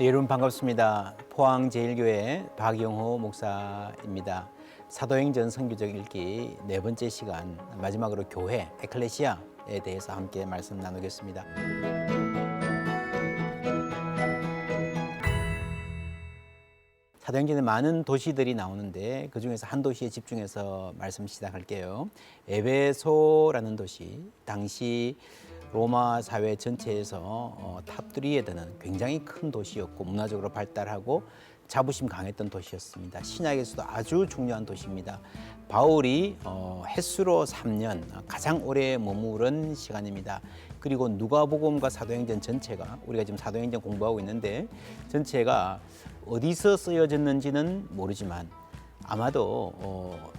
네, 여러분 반갑습니다. 포항제일교회 박영호 목사입니다. 사도행전 선교적 읽기 네 번째 시간 마지막으로 교회 에클레시아에 대해서 함께 말씀 나누겠습니다. 사도행전에 많은 도시들이 나오는데 그 중에서 한 도시에 집중해서 말씀 시작할게요. 에베소라는 도시, 당시 로마 사회 전체에서 어, 탑3에 드는 굉장히 큰 도시였고 문화적으로 발달하고 자부심 강했던 도시였습니다. 신약에서도 아주 중요한 도시입니다. 바울이 어, 횟수로 3년 가장 오래 머무른 시간입니다. 그리고 누가복음과 사도행전 전체가 우리가 지금 사도행전 공부하고 있는데 전체가 어디서 쓰여졌는지는 모르지만 아마도 어,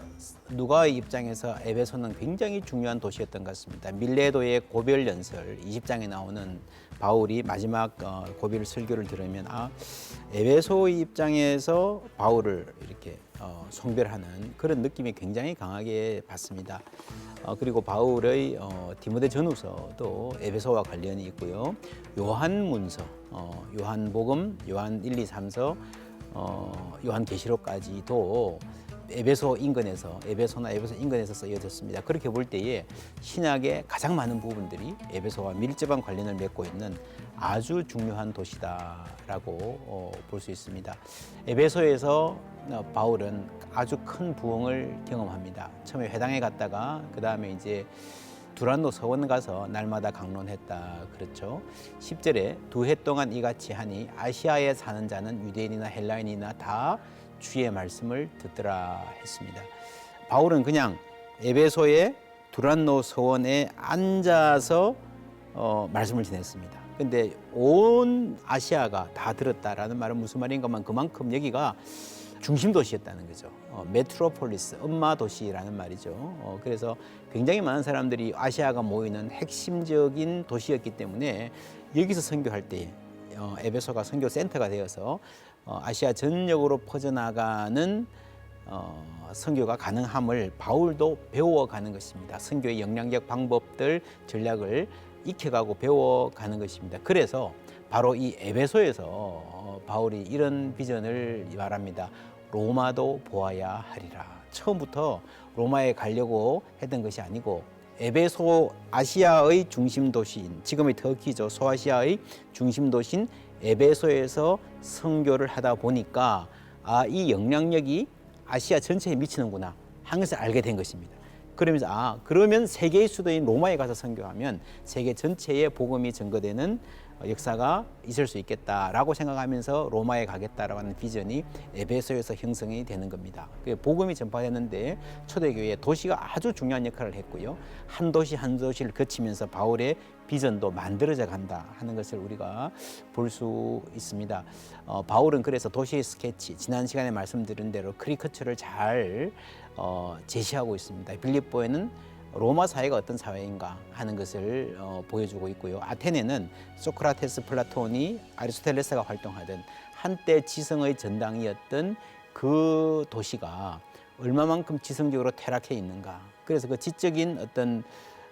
누가의 입장에서 에베소는 굉장히 중요한 도시였던 것 같습니다. 밀레도의 고별 연설 20장에 나오는 바울이 마지막 어, 고별 설교를 들으면 아 에베소의 입장에서 바울을 이렇게 어, 송별하는 그런 느낌이 굉장히 강하게 받습니다. 어, 그리고 바울의 어, 디모데 전후서도 에베소와 관련이 있고요. 요한문서, 어, 요한복음, 요한 1, 2, 3서, 어, 요한계시록까지도 에베소 인근에서 에베소나 에베소 인근에서 쓰여졌습니다. 그렇게 볼 때에 신약의 가장 많은 부분들이 에베소와 밀접한 관련을 맺고 있는 아주 중요한 도시다라고 어, 볼수 있습니다. 에베소에서 어, 바울은 아주 큰 부흥을 경험합니다. 처음에 회당에 갔다가 그 다음에 이제 두란노 서원 가서 날마다 강론했다 그렇죠. 10절에 두 해 동안 이같이 하니 아시아에 사는 자는 유대인이나 헬라인이나 다 주의 말씀을 듣더라 했습니다. 바울은 그냥 에베소의 두란노 서원에 앉아서 어, 말씀을 전했습니다. 근데 온 아시아가 다 들었다라는 말은 무슨 말인가만 그만큼 여기가 중심 도시였다는 거죠. 어, 메트로폴리스, 엄마 도시라는 말이죠. 어, 그래서 굉장히 많은 사람들이 아시아가 모이는 핵심적인 도시였기 때문에 여기서 선교할 때 어, 에베소가 선교 센터가 되어서 어, 아시아 전역으로 퍼져나가는 어, 선교가 가능함을 바울도 배워가는 것입니다. 선교의 영향력 방법들 전략을 익혀가고 배워가는 것입니다. 그래서 바로 이 에베소에서 어, 바울이 이런 비전을 말합니다. 로마도 보아야 하리라. 처음부터 로마에 가려고 했던 것이 아니고 에베소 아시아의 중심 도시인 지금의 터키죠 소아시아의 중심 도시인 에베소에서 선교를 하다 보니까 아 이 영향력이 아시아 전체에 미치는구나 한 것을 알게 된 것입니다. 그러면서 아 그러면 세계의 수도인 로마에 가서 선교하면 세계 전체에 복음이 증거되는 역사가 있을 수 있겠다라고 생각하면서 로마에 가겠다라고 하는 비전이 에베소에서 형성이 되는 겁니다. 그 복음이 전파됐는데 초대교회 도시가 아주 중요한 역할을 했고요. 한 도시 한 도시를 거치면서 바울의 비전도 만들어져 간다 하는 것을 우리가 볼 수 있습니다. 어, 바울은 그래서 도시의 스케치 지난 시간에 말씀드린 대로 크리커처를 잘 어, 제시하고 있습니다. 빌립보에는 로마 사회가 어떤 사회인가 하는 것을 어, 보여주고 있고요. 아테네는 소크라테스, 플라톤이 아리스토텔레스가 활동하던 한때 지성의 전당이었던 그 도시가 얼마만큼 지성적으로 퇴락해 있는가. 그래서 그 지적인 어떤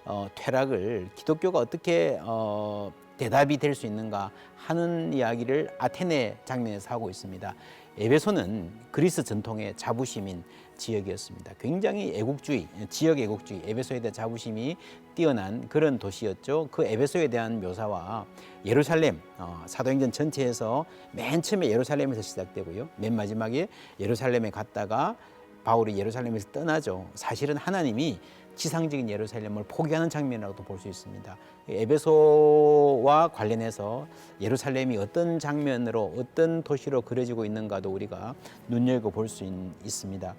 어, 퇴락을 기독교가 어떻게 어, 대답이 될 수 있는가 하는 이야기를 아테네 장면에서 하고 있습니다. 에베소는 그리스 전통의 자부심인 지역이었습니다. 굉장히 애국주의, 지역 애국주의, 에베소에 대한 자부심이 뛰어난 그런 도시였죠. 그 에베소에 대한 묘사와 예루살렘, 어, 사도행전 전체에서 맨 처음에 예루살렘에서 시작되고요. 맨 마지막에 예루살렘에 갔다가 바울이 예루살렘에서 떠나죠. 사실은 하나님이 지상적인 예루살렘을 포기하는 장면이라고도 볼 수 있습니다. 에베소와 관련해서 예루살렘이 어떤 장면으로 어떤 도시로 그려지고 있는가도 우리가 눈여겨 볼 수 있습니다.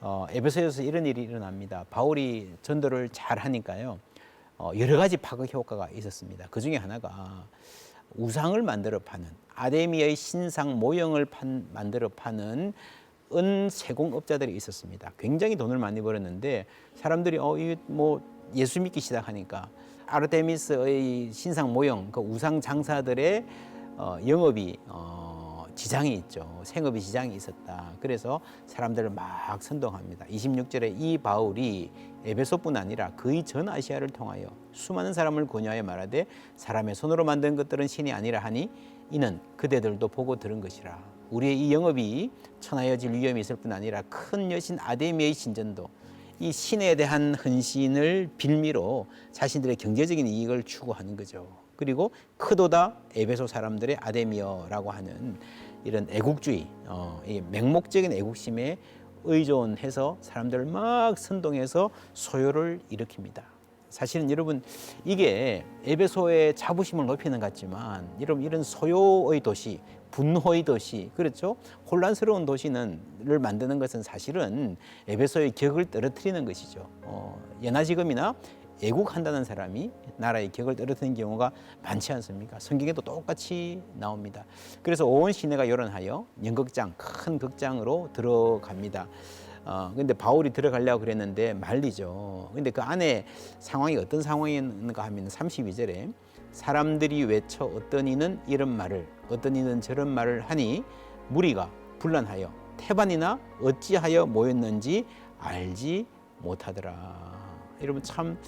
어, 에베소에서 이런 일이 일어납니다. 바울이 전도를 잘 하니까요. 어, 여러 가지 파급 효과가 있었습니다. 그 중에 하나가 우상을 만들어 파는 아데미의 신상 모형을 판, 만들어 파는 은 세공업자들이 있었습니다. 굉장히 돈을 많이 벌었는데 사람들이 어, 이 뭐 예수 믿기 시작하니까 아르테미스의 신상 모형, 그 우상 장사들의 어, 영업이 어, 지장이 있죠. 생업이 지장이 있었다. 그래서 사람들을 막 선동합니다. 26절에 이 바울이 에베소뿐 아니라 거의 전 아시아를 통하여 수많은 사람을 권유하여 말하되 사람의 손으로 만든 것들은 신이 아니라 하니 이는 그대들도 보고 들은 것이라. 우리의 이 영업이 천하여질 위험이 있을 뿐 아니라 큰 여신 아데미의 신전도 이 신에 대한 헌신을 빌미로 자신들의 경제적인 이익을 추구하는 거죠. 그리고 크도다 에베소 사람들의 아데미어라고 하는 이런 애국주의, 어, 이 맹목적인 애국심에 의존해서 사람들을 막 선동해서 소요를 일으킵니다. 사실은 여러분 이게 에베소의 자부심을 높이는 것 같지만 여러분 이런 소요의 도시, 분노의 도시, 그렇죠? 혼란스러운 도시는를 만드는 것은 사실은 에베소의 격을 떨어뜨리는 것이죠. 어, 예나 지금이나 애국한다는 사람이 나라의 격을 떨어뜨리는 경우가 많지 않습니까? 성경에도 똑같이 나옵니다. 그래서 온 시내가 요란하여 연극장 큰 극장으로 들어갑니다. 어, 근데 바울이 들어가려고 그랬는데 말리죠. 근데 그 안에 상황이 어떤 상황인가 하면 32절에 사람들이 외쳐 어떤 이는 이런 말을 어떤 이는 저런 말을 하니 무리가 분란하여 태반이나 어찌하여 모였는지 알지 못하더라. 여러분 참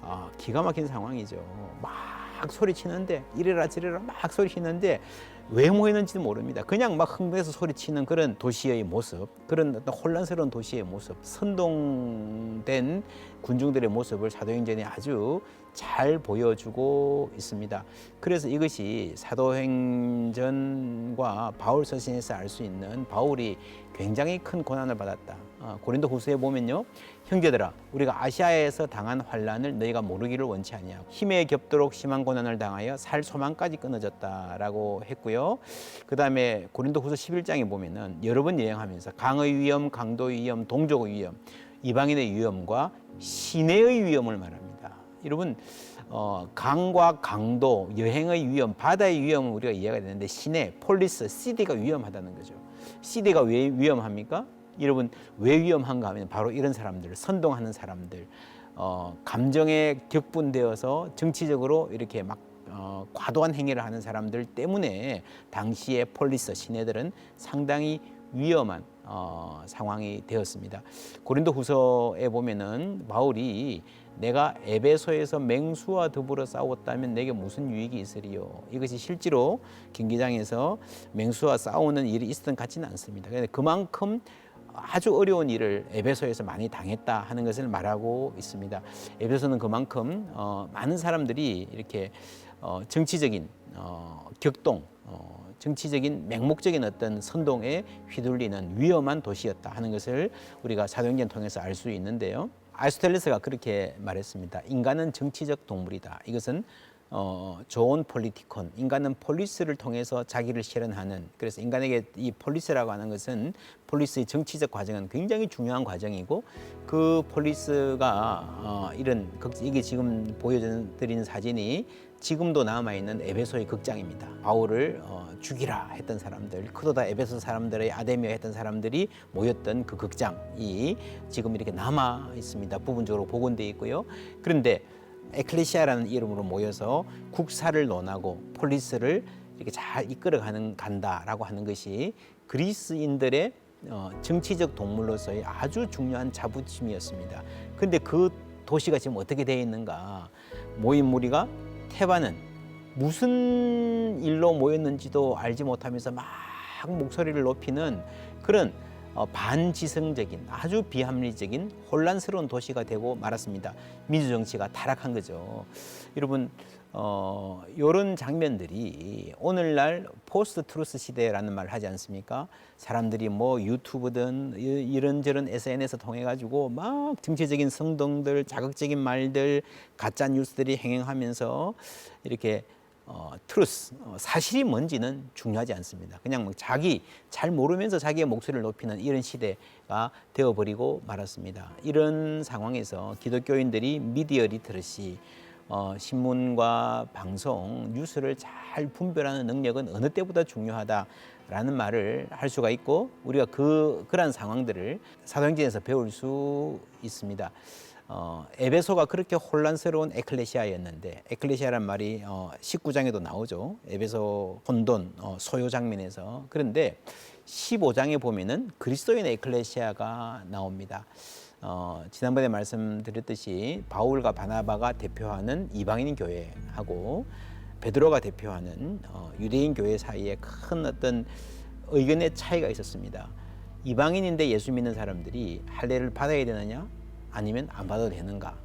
아, 기가 막힌 상황이죠. 막 소리치는데 이래라 저래라 막 소리치는데 왜 모이는지도 모릅니다. 그냥 막 흥분해서 소리치는 그런 도시의 모습, 그런 어떤 혼란스러운 도시의 모습, 선동된 군중들의 모습을 사도행전이 아주 잘 보여주고 있습니다. 그래서 이것이 사도행전과 바울 서신에서 알 수 있는 바울이 굉장히 큰 고난을 받았다. 어, 고린도 후서에 보면요. 형제들아 우리가 아시아에서 당한 환란을 너희가 모르기를 원치 아니하고 힘에 겹도록 심한 고난을 당하여 살 소망까지 끊어졌다라고 했고요. 그다음에 고린도 후서 11장에 보면은 여러 번 여행하면서 강의 위험, 강도의 위험, 동족의 위험, 이방인의 위험과 시내의 위험을 말합니다. 여러분 어, 강과 강도, 여행의 위험, 바다의 위험은 우리가 이해가 되는데 시내, 폴리스, 시디가 위험하다는 거죠. 시디가 왜 위험합니까? 여러분 왜 위험한가 하면 바로 이런 사람들, 선동하는 사람들, 어, 감정에 격분되어서 정치적으로 이렇게 막 어, 과도한 행위를 하는 사람들 때문에 당시의 폴리스 시내들은 상당히 위험한 어, 상황이 되었습니다. 고린도 후서에 보면은 바울이 내가 에베소에서 맹수와 더불어 싸웠다면 내게 무슨 유익이 있으리요? 이것이 실제로 경기장에서 맹수와 싸우는 일이 있었던 것 같지는 않습니다. 그런데 그만큼 아주 어려운 일을 에베소에서 많이 당했다 하는 것을 말하고 있습니다. 에베소는 그만큼 어, 많은 사람들이 이렇게 어, 정치적인 어, 격동, 어, 정치적인 맹목적인 어떤 선동에 휘둘리는 위험한 도시였다 하는 것을 우리가 사도행전 통해서 알 수 있는데요. 아리스토텔레스가 그렇게 말했습니다. 인간은 정치적 동물이다. 이것은 어, 좋은 폴리티콘, 인간은 폴리스를 통해서 자기를 실현하는 그래서 인간에게 이 폴리스라고 하는 것은 폴리스의 정치적 과정은 굉장히 중요한 과정이고 그 폴리스가 어, 이런 극, 이게 지금 보여드리는 사진이 지금도 남아 있는 에베소의 극장입니다. 바울을 어, 죽이라 했던 사람들, 크도다 에베소 사람들의 아데미어 했던 사람들이 모였던 그 극장이 지금 이렇게 남아 있습니다. 부분적으로 복원돼 있고요. 그런데 에클레시아라는 이름으로 모여서 국사를 논하고 폴리스를 이렇게 잘 이끌어가는 간다라고 하는 것이 그리스인들의 어, 정치적 동물로서의 아주 중요한 자부심이었습니다. 근데 그 도시가 지금 어떻게 되어 있는가? 모인 무리가 테바는 무슨 일로 모였는지도 알지 못하면서 막 목소리를 높이는 그런 어, 반지성적인 아주 비합리적인 혼란스러운 도시가 되고 말았습니다. 민주 정치가 타락한 거죠. 여러분 어, 이런 장면들이 오늘날 포스트 트루스 시대라는 말을 하지 않습니까? 사람들이 뭐 유튜브든 이- 이런저런 SNS 통해 가지고 막 정치적인 성동들, 자극적인 말들, 가짜 뉴스들이 행행하면서 이렇게 어, 트루스, 어, 사실이 뭔지는 중요하지 않습니다. 그냥 뭐 자기 잘 모르면서 자기의 목소리를 높이는 이런 시대가 되어버리고 말았습니다. 이런 상황에서 기독교인들이 미디어 리터러시, 어, 신문과 방송, 뉴스를 잘 분별하는 능력은 어느 때보다 중요하다라는 말을 할 수가 있고 우리가 그 그러한 상황들을 사도행전에서 배울 수 있습니다. 어, 에베소가 그렇게 혼란스러운 에클레시아였는데 에클레시아란 말이 어, 19장에도 나오죠. 에베소 혼돈 어, 소요 장면에서 그런데 15장에 보면은 그리스도인의 에클레시아가 나옵니다. 어, 지난번에 말씀드렸듯이 바울과 바나바가 대표하는 이방인 교회하고 베드로가 대표하는 어, 유대인 교회 사이에 큰 어떤 의견의 차이가 있었습니다. 이방인인데 예수 믿는 사람들이 할례를 받아야 되느냐 아니면 안 받아도 되는가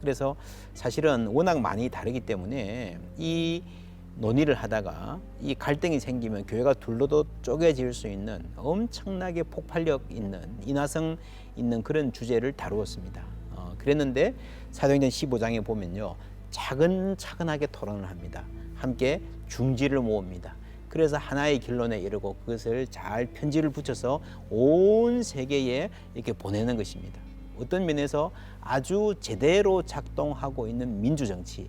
그래서 사실은 워낙 많이 다르기 때문에 이 논의를 하다가 이 갈등이 생기면 교회가 둘로도 쪼개질 수 있는 엄청나게 폭발력 있는 인화성 있는 그런 주제를 다루었습니다. 어, 그랬는데 사도행전 15장에 보면요 차근차근하게 토론을 합니다. 함께 중지를 모읍니다. 그래서 하나의 결론에 이르고 그것을 잘 편지를 붙여서 온 세계에 이렇게 보내는 것입니다. 어떤 면에서 아주 제대로 작동하고 있는 민주정치의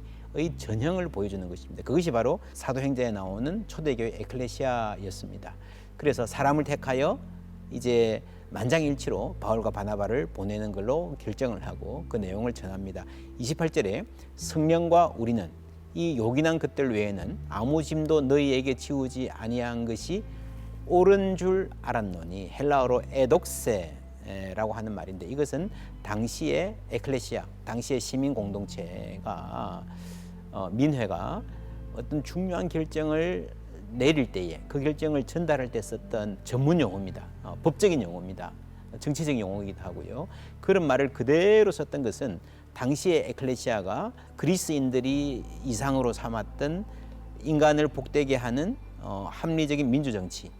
전형을 보여주는 것입니다. 그것이 바로 사도행전에 나오는 초대교회 에클레시아였습니다. 그래서 사람을 택하여 이제 만장일치로 바울과 바나바를 보내는 걸로 결정을 하고 그 내용을 전합니다. 28절에 성령과 우리는 이 요긴한 것들 외에는 아무 짐도 너희에게 지우지 아니한 것이 옳은 줄 알았노니 헬라어로 에독세 라고 하는 말인데 이것은 당시의 에클레시아, 당시의 시민 공동체가 어, 민회가 어떤 중요한 결정을 내릴 때에 그 결정을 전달할 때 썼던 전문 용어입니다. 어, 법적인 용어입니다. 정치적인 용어이기도 하고요. 그런 말을 그대로 썼던 것은 당시의 에클레시아가 그리스인들이 이상으로 삼았던 인간을 복되게 하는 어, 합리적인 민주정치의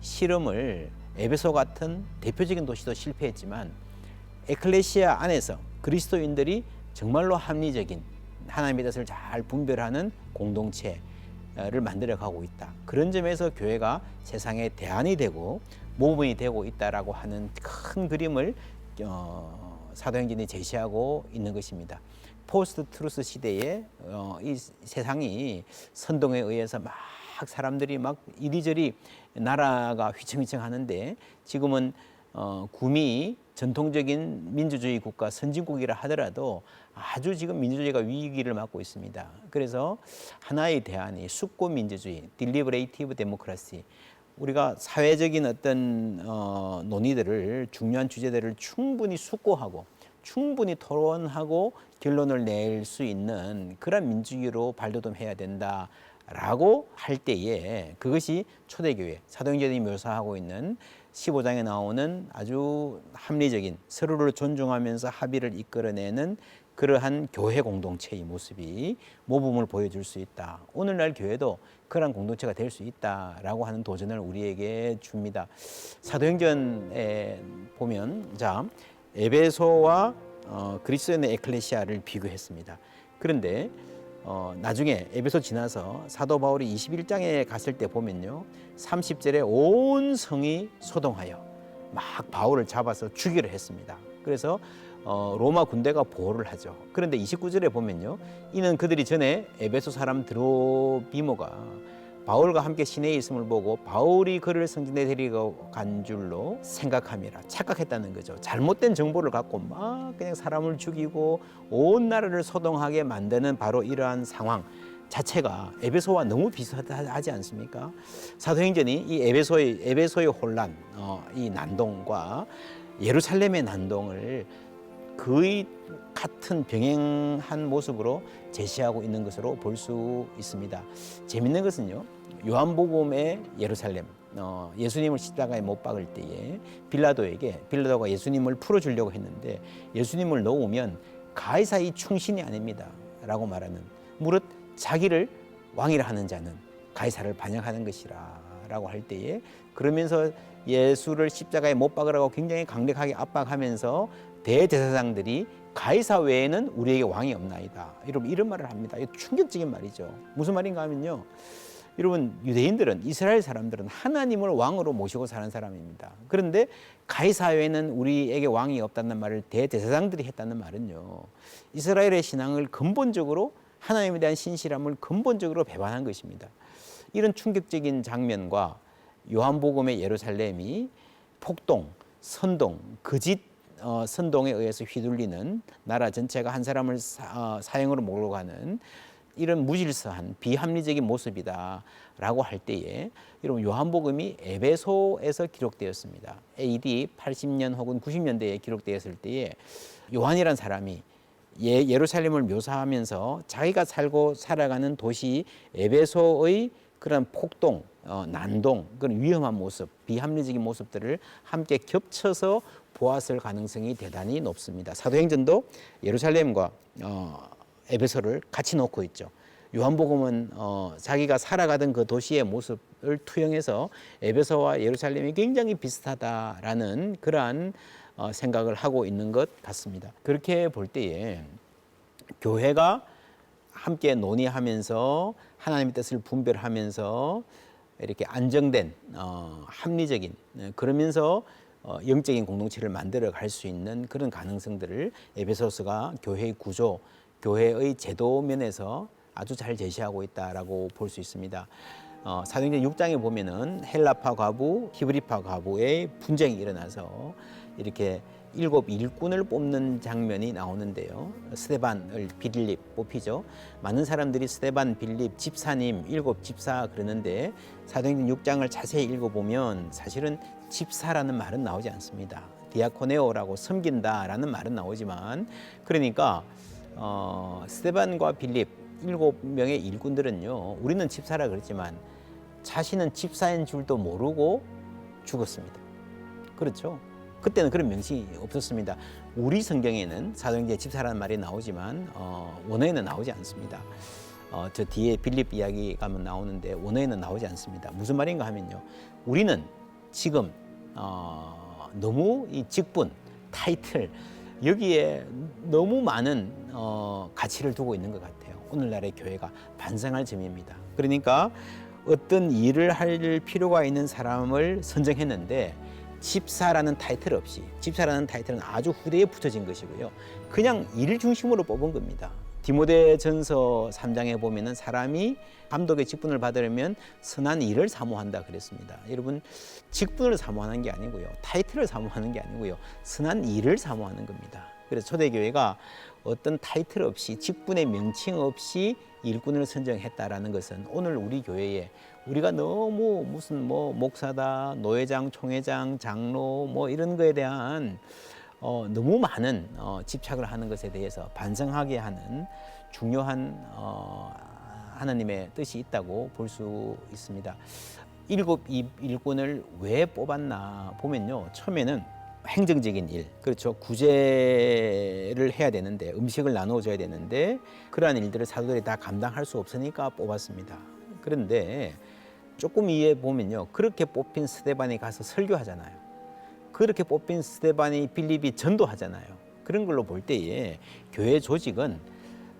실험을 에베소 같은 대표적인 도시도 실패했지만 에클레시아 안에서 그리스도인들이 정말로 합리적인 하나님의 뜻을 잘 분별하는 공동체를 만들어 가고 있다. 그런 점에서 교회가 세상의 대안이 되고 모범이 되고 있다라고 하는 큰 그림을 어, 사도행전이 제시하고 있는 것입니다. 포스트 트루스 시대에 어, 이 세상이 선동에 의해서 막 사람들이 막 이리저리 나라가 휘청휘청 하는데 지금은 어, 구미 전통적인 민주주의 국가 선진국이라 하더라도 아주 지금 민주주의가 위기를 맞고 있습니다. 그래서 하나의 대안이 숙고 민주주의, 딜리버레이티브 데모크라시. 우리가 사회적인 어떤 어, 논의들을 중요한 주제들을 충분히 숙고하고 충분히 토론하고 결론을 낼 수 있는 그런 민주주의로 발돋움해야 된다 라고 할 때에 그것이 초대교회 사도행전이 묘사하고 있는 15장에 나오는 아주 합리적인 서로를 존중하면서 합의를 이끌어내는 그러한 교회 공동체의 모습이 모범을 보여줄 수 있다. 오늘날 교회도 그러한 공동체가 될 수 있다라고 하는 도전을 우리에게 줍니다. 사도행전에 보면 자 에베소와 어, 그리스도인의 에클레시아를 비교했습니다. 그런데 어, 나중에 에베소 지나서 사도 바울이 21장에 갔을 때 보면요. 30절에 온 성이 소동하여 막 바울을 잡아서 죽이려 했습니다. 그래서 어, 로마 군대가 보호를 하죠. 그런데 29절에 보면요. 이는 그들이 전에 에베소 사람 드로비모가 바울과 함께 시내에 있음을 보고 바울이 그를 성전에 데리고 간 줄로 생각함이라 착각했다는 거죠. 잘못된 정보를 갖고 막 그냥 사람을 죽이고 온 나라를 소동하게 만드는 바로 이러한 상황 자체가 에베소와 너무 비슷하지 않습니까? 사도행전이 이 에베소의 에베소의 혼란, 어, 이 난동과 예루살렘의 난동을 거의 같은 병행한 모습으로 제시하고 있는 것으로 볼 수 있습니다. 재밌는 것은요. 요한복음의 예루살렘 어, 예수님을 십자가에 못 박을 때에 빌라도에게 빌라도가 예수님을 풀어주려고 했는데 예수님을 놓으면 가이사의 충신이 아닙니다라고 말하는 무릇 자기를 왕이라 하는 자는 가이사를 반영하는 것이라라고 할 때에 그러면서 예수를 십자가에 못 박으라고 굉장히 강력하게 압박하면서 대제사장들이 가이사 외에는 우리에게 왕이 없나이다. 여러분 이런 말을 합니다. 이 충격적인 말이죠. 무슨 말인가 하면요. 여러분 유대인들은 이스라엘 사람들은 하나님을 왕으로 모시고 사는 사람입니다. 그런데 가이사 외에는 우리에게 왕이 없다는 말을 대제사장들이 했다는 말은요. 이스라엘의 신앙을 근본적으로 하나님에 대한 신실함을 근본적으로 배반한 것입니다. 이런 충격적인 장면과 요한복음의 예루살렘이 폭동, 선동, 거짓 어, 선동에 의해서 휘둘리는 나라 전체가 한 사람을 사, 어, 사형으로 몰고 가는 이런 무질서한 비합리적인 모습이다라고 할 때에 여러분 요한복음이 에베소에서 기록되었습니다. AD 80년 혹은 90년대에 기록되었을 때에 요한이란 사람이 예, 예루살렘을 묘사하면서 자기가 살고 살아가는 도시 에베소의 그런 폭동, 어, 난동, 그런 위험한 모습, 비합리적인 모습들을 함께 겹쳐서 보았을 가능성이 대단히 높습니다. 사도행전도 예루살렘과 어, 에베소를 같이 놓고 있죠. 요한복음은 어, 자기가 살아가던 그 도시의 모습을 투영해서 에베소와 예루살렘이 굉장히 비슷하다라는 그러한 어, 생각을 하고 있는 것 같습니다. 그렇게 볼 때에 교회가 함께 논의하면서 하나님의 뜻을 분별하면서 이렇게 안정된 어, 합리적인 어, 그러면서 어, 영적인 공동체를 만들어 갈 수 있는 그런 가능성들을 에베소서가 교회의 구조, 교회의 제도 면에서 아주 잘 제시하고 있다라고 볼 수 있습니다. 어, 사도행전 6장에 보면은 헬라파 과부, 히브리파 과부의 분쟁이 일어나서 이렇게 일곱 일꾼을 뽑는 장면이 나오는데요. 스테반을 빌립 뽑히죠. 많은 사람들이 스테반, 빌립, 집사님, 일곱 집사 그러는데 사도행전 6장을 자세히 읽어보면 사실은 집사라는 말은 나오지 않습니다. 디아코네오라고 섬긴다라는 말은 나오지만 그러니까 어, 스테반과 빌립 일곱 명의 일꾼들은요. 우리는 집사라 그랬지만 자신은 집사인 줄도 모르고 죽었습니다. 그렇죠? 그때는 그런 명칭이 없었습니다. 우리 성경에는 사도행전 집사라는 말이 나오지만 어, 원어에는 나오지 않습니다. 어, 저 뒤에 빌립 이야기 가면 나오는데 원어에는 나오지 않습니다. 무슨 말인가 하면요. 우리는 지금 어, 너무 이 직분, 타이틀 여기에 너무 많은 어, 가치를 두고 있는 것 같아요. 오늘날의 교회가 반성할 점입니다. 그러니까 어떤 일을 할 필요가 있는 사람을 선정했는데 집사라는 타이틀 없이 집사라는 타이틀은 아주 후대에 붙여진 것이고요. 그냥 일 중심으로 뽑은 겁니다. 디모데전서 3장에 보면은 사람이 감독의 직분을 받으려면 선한 일을 사모한다 그랬습니다. 여러분 직분을 사모하는 게 아니고요. 타이틀을 사모하는 게 아니고요. 선한 일을 사모하는 겁니다. 그래서 초대교회가 어떤 타이틀 없이 직분의 명칭 없이 일꾼을 선정했다라는 것은 오늘 우리 교회에 우리가 너무 무슨 뭐 목사다, 노회장, 총회장, 장로 뭐 이런 거에 대한 어, 너무 많은 어, 집착을 하는 것에 대해서 반성하게 하는 중요한 어, 하나님의 뜻이 있다고 볼 수 있습니다. 일곱 이 일꾼을 왜 뽑았나 보면요. 처음에는 행정적인 일, 그렇죠. 구제를 해야 되는데 음식을 나누어줘야 되는데 그러한 일들을 사도들이 다 감당할 수 없으니까 뽑았습니다. 그런데 조금 이해해 보면요, 그렇게 뽑힌 스테반이 가서 설교하잖아요. 그렇게 뽑힌 스테반이 빌립이 전도하잖아요. 그런 걸로 볼 때에 교회 조직은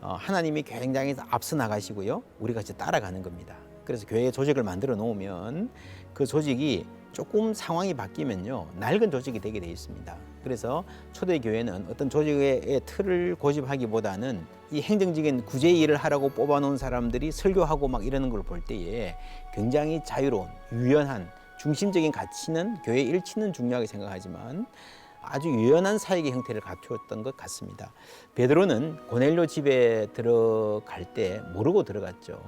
어, 하나님이 굉장히 앞서 나가시고요, 우리가 이제 따라가는 겁니다. 그래서 교회 조직을 만들어 놓으면 그 조직이 조금 상황이 바뀌면요 낡은 조직이 되게 돼 있습니다. 그래서 초대 교회는 어떤 조직의 틀을 고집하기보다는 이 행정적인 구제 일을 하라고 뽑아놓은 사람들이 설교하고 막 이러는 걸 볼 때에 굉장히 자유로운 유연한 중심적인 가치는 교회 일치는 중요하게 생각하지만 아주 유연한 사역의 형태를 갖추었던 것 같습니다. 베드로는 고넬료 집에 들어갈 때 모르고 들어갔죠.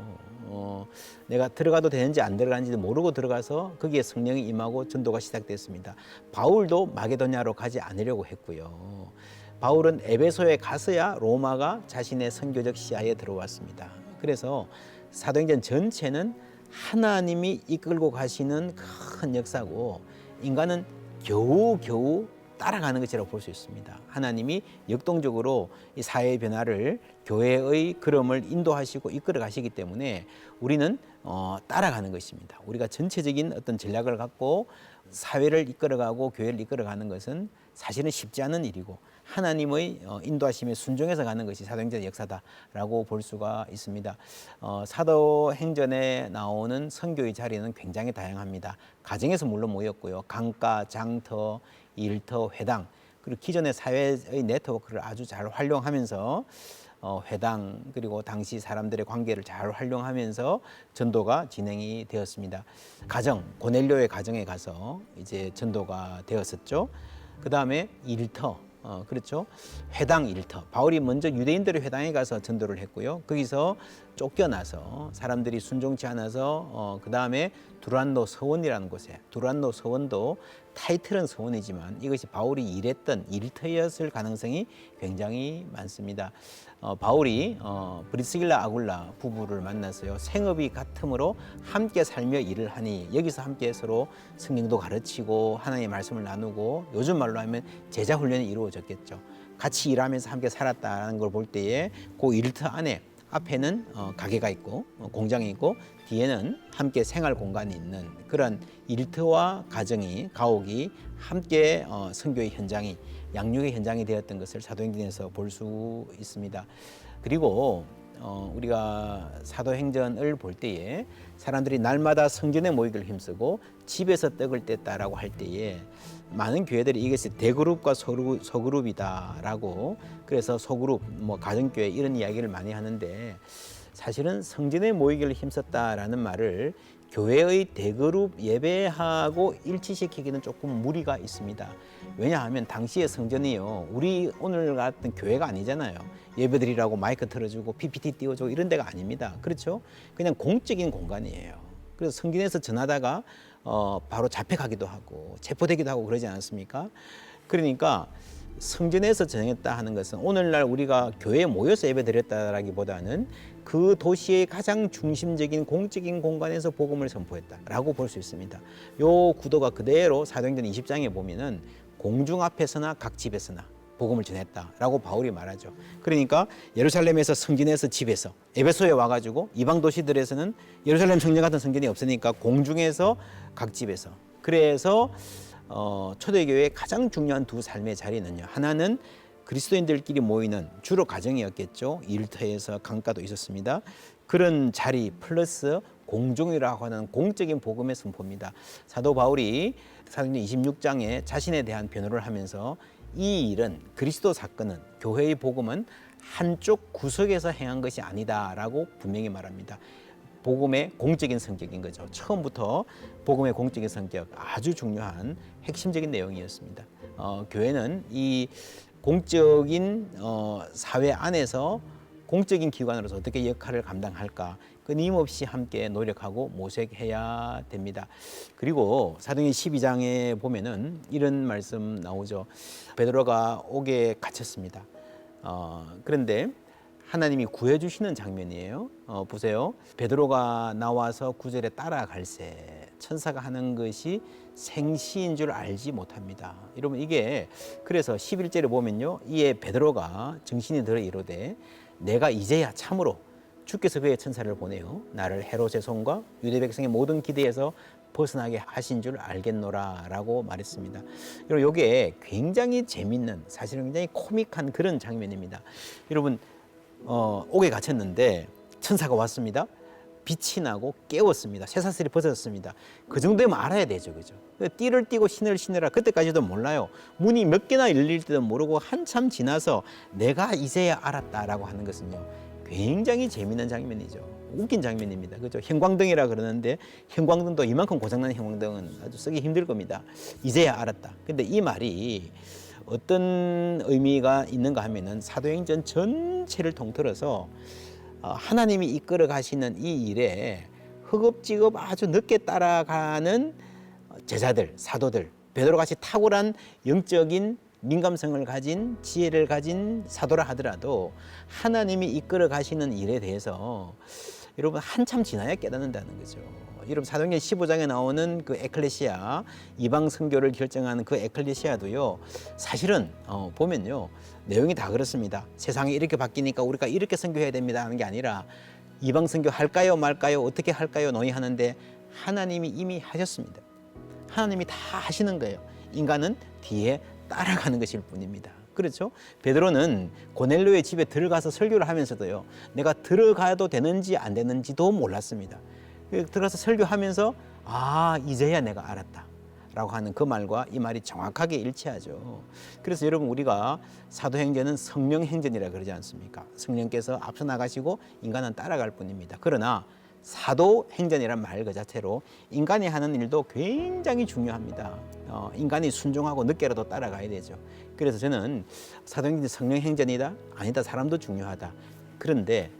어, 내가 들어가도 되는지 안 들어가는지도 모르고 들어가서 거기에 성령이 임하고 전도가 시작됐습니다. 바울도 마게도냐로 가지 않으려고 했고요. 바울은 에베소에 가서야 로마가 자신의 선교적 시야에 들어왔습니다. 그래서 사도행전 전체는 하나님이 이끌고 가시는 큰 역사고 인간은 겨우 겨우 따라가는 것이라고 볼 수 있습니다. 하나님이 역동적으로 이 사회의 변화를 교회의 걸음을 인도하시고 이끌어 가시기 때문에 우리는 어, 따라가는 것입니다. 우리가 전체적인 어떤 전략을 갖고 사회를 이끌어가고 교회를 이끌어가는 것은 사실은 쉽지 않은 일이고 하나님의 어, 인도하심에 순종해서 가는 것이 사도행전의 역사다라고 볼 수가 있습니다. 어, 사도행전에 나오는 선교의 자리는 굉장히 다양합니다. 가정에서 물론 모였고요. 강가, 장터, 일터, 회당 그리고 기존의 사회의 네트워크를 아주 잘 활용하면서 어, 회당 그리고 당시 사람들의 관계를 잘 활용하면서 전도가 진행이 되었습니다. 가정 고넬료의 가정에 가서 이제 전도가 되었었죠. 그 다음에 일터 어, 그렇죠. 회당 일터. 바울이 먼저 유대인들의 회당에 가서 전도를 했고요. 거기서 쫓겨나서 사람들이 순종치 않아서 어, 그 다음에 두란노 서원이라는 곳에 두란노 서원도 타이틀은 서원이지만 이것이 바울이 일했던 일터였을 가능성이 굉장히 많습니다. 어, 바울이 어, 브리스길라 아굴라 부부를 만나서요 생업이 같으므로 함께 살며 일을 하니 여기서 함께 서로 성경도 가르치고 하나님의 말씀을 나누고 요즘 말로 하면 제자 훈련이 이루어졌겠죠. 같이 일하면서 함께 살았다는 걸 볼 때에 그 일터 안에 앞에는 어, 가게가 있고 어, 공장이 있고 뒤에는 함께 생활 공간이 있는 그런 일터와 가정이 가옥이 함께 어, 선교의 현장이 양육의 현장이 되었던 것을 사도행전에서 볼 수 있습니다. 그리고 어, 우리가 사도행전을 볼 때에 사람들이 날마다 성전에 모이기를 힘쓰고 집에서 떡을 뗐다라고 할 때에 많은 교회들이 이것이 대그룹과 소그룹, 소그룹이다라고 그래서 소그룹 뭐 가정교회 이런 이야기를 많이 하는데 사실은 성전에 모이기를 힘썼다라는 말을 교회의 대그룹 예배하고 일치시키기는 조금 무리가 있습니다. 왜냐하면 당시의 성전이요 우리 오늘 같은 교회가 아니잖아요. 예배드리라고 마이크 틀어주고 PPT 띄워주고 이런 데가 아닙니다. 그렇죠? 그냥 공적인 공간이에요. 그래서 성전에서 전하다가 어, 바로 잡혀가기도 하고 체포되기도 하고 그러지 않았습니까? 그러니까 성전에서 전했다 하는 것은 오늘날 우리가 교회에 모여서 예배드렸다라기보다는 그 도시의 가장 중심적인 공적인 공간에서 복음을 선포했다라고 볼 수 있습니다. 요 구도가 그대로 사도행전 20장에 보면은 공중 앞에서나 각 집에서나 복음을 전했다라고 바울이 말하죠. 그러니까 예루살렘에서 성전에서 집에서 에베소에 와가지고 이방 도시들에서는 예루살렘 성전 같은 성전이 없으니까 공중에서 각 집에서 그래서 어, 초대교회의 가장 중요한 두 삶의 자리는요. 하나는 그리스도인들끼리 모이는 주로 가정이었겠죠. 일터에서 강가도 있었습니다. 그런 자리 플러스 공중이라고 하는 공적인 복음의 선포입니다. 사도 바울이 사도행전 26장에 자신에 대한 변호를 하면서 이 일은 그리스도 사건은 교회의 복음은 한쪽 구석에서 행한 것이 아니다라고 분명히 말합니다. 복음의 공적인 성격인 거죠. 처음부터 복음의 공적인 성격 아주 중요한 핵심적인 내용이었습니다. 어, 교회는 이 공적인 어, 사회 안에서 공적인 기관으로서 어떻게 역할을 감당할까 끊임없이 함께 노력하고 모색해야 됩니다. 그리고 사도행전 12장에 보면은 이런 말씀 나오죠. 베드로가 옥에 갇혔습니다. 어, 그런데 하나님이 구해주시는 장면이에요. 어, 보세요. 베드로가 나와서 구절에 따라갈새 천사가 하는 것이 생시인 줄 알지 못합니다. 여러분 이게 그래서 11절에 보면요. 이에 베드로가 정신이 들어 이르되 내가 이제야 참으로 주께서 그의 천사를 보내어 나를 헤롯의 손과 유대 백성의 모든 기대에서 벗어나게 하신 줄 알겠노라라고 말했습니다. 여러분 이게 굉장히 재밌는 사실은 굉장히 코믹한 그런 장면입니다. 여러분 어, 옥에 갇혔는데 천사가 왔습니다. 빛이 나고 깨웠습니다. 쇠사슬이 벗어졌습니다. 그 정도면 알아야 되죠, 그죠? 띠를 띠고 신을 신으라 그때까지도 몰라요. 문이 몇 개나 열릴지도 모르고 한참 지나서 내가 이제야 알았다라고 하는 것은요. 굉장히 재미있는 장면이죠. 웃긴 장면입니다. 그죠? 형광등이라 그러는데 형광등도 이만큼 고장난 형광등은 아주 쓰기 힘들 겁니다. 이제야 알았다. 근데 이 말이 어떤 의미가 있는가 하면은 사도행전 전체를 통틀어서 어, 하나님이 이끌어 가시는 이 일에 허겁지겁 아주 늦게 따라가는 제자들, 사도들, 베드로같이 탁월한 영적인 민감성을 가진 지혜를 가진 사도라 하더라도 하나님이 이끌어 가시는 일에 대해서 여러분 한참 지나야 깨닫는다는 거죠. 여러분 사도행전 15장에 나오는 그 에클레시아 이방 선교를 결정하는 그 에클레시아도요. 사실은 어, 보면요. 내용이 다 그렇습니다. 세상이 이렇게 바뀌니까 우리가 이렇게 선교해야 됩니다 하는 게 아니라 이방 선교 할까요 말까요 어떻게 할까요 논의하는데 하나님이 이미 하셨습니다. 하나님이 다 하시는 거예요. 인간은 뒤에 따라가는 것일 뿐입니다. 그렇죠? 베드로는 고넬료의 집에 들어가서 설교를 하면서도요. 내가 들어가도 되는지 안 되는지도 몰랐습니다. 그 들어가서 설교하면서 아 이제야 내가 알았다. 라고 하는 그 말과 이 말이 정확하게 일치하죠. 그래서 여러분 우리가 사도행전은 성령 행전이라 그러지 않습니까? 성령께서 앞서 나가시고 인간은 따라갈 뿐입니다. 그러나 사도행전이란 말 그 자체로 인간이 하는 일도 굉장히 중요합니다. 어, 인간이 순종하고 늦게라도 따라가야 되죠. 그래서 저는 사도행전이 성령행전이다? 아니다. 사람도 중요하다. 그런데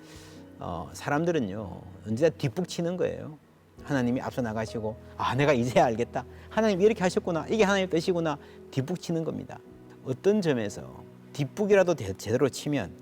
어, 사람들은요 언제나 뒷북치는 거예요. 하나님이 앞서 나가시고 아 내가 이제야 알겠다. 하나님 이렇게 하셨구나. 이게 하나님의 뜻이구나. 뒷북치는 겁니다. 어떤 점에서 뒷북이라도 대- 제대로 치면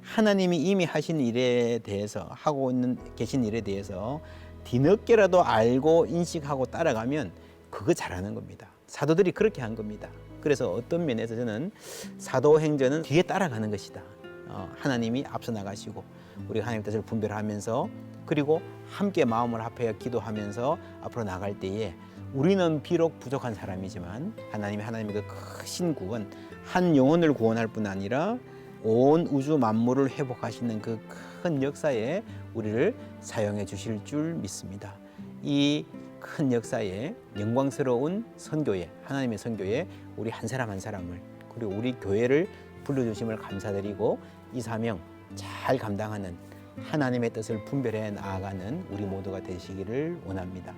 하나님이 이미 하신 일에 대해서 하고 있는 계신 일에 대해서 뒤늦게라도 알고 인식하고 따라가면 그거 잘하는 겁니다. 사도들이 그렇게 한 겁니다. 그래서 어떤 면에서 저는 사도행전은 뒤에 따라가는 것이다. 어, 하나님이 앞서 나가시고 우리 하나님 뜻을 분별하면서 그리고 함께 마음을 합하여 기도하면서 앞으로 나갈 때에 우리는 비록 부족한 사람이지만 하나님이 하나님의 그 크신 구원 한 영혼을 구원할 뿐 아니라 온 우주 만물을 회복하시는 그 큰 역사에 우리를 사용해 주실 줄 믿습니다. 이 큰 역사에 영광스러운 선교에 하나님의 선교에 우리 한 사람 한 사람을 그리고 우리 교회를 불러주심을 감사드리고 이 사명 잘 감당하는 하나님의 뜻을 분별해 나아가는 우리 모두가 되시기를 원합니다.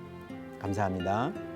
감사합니다.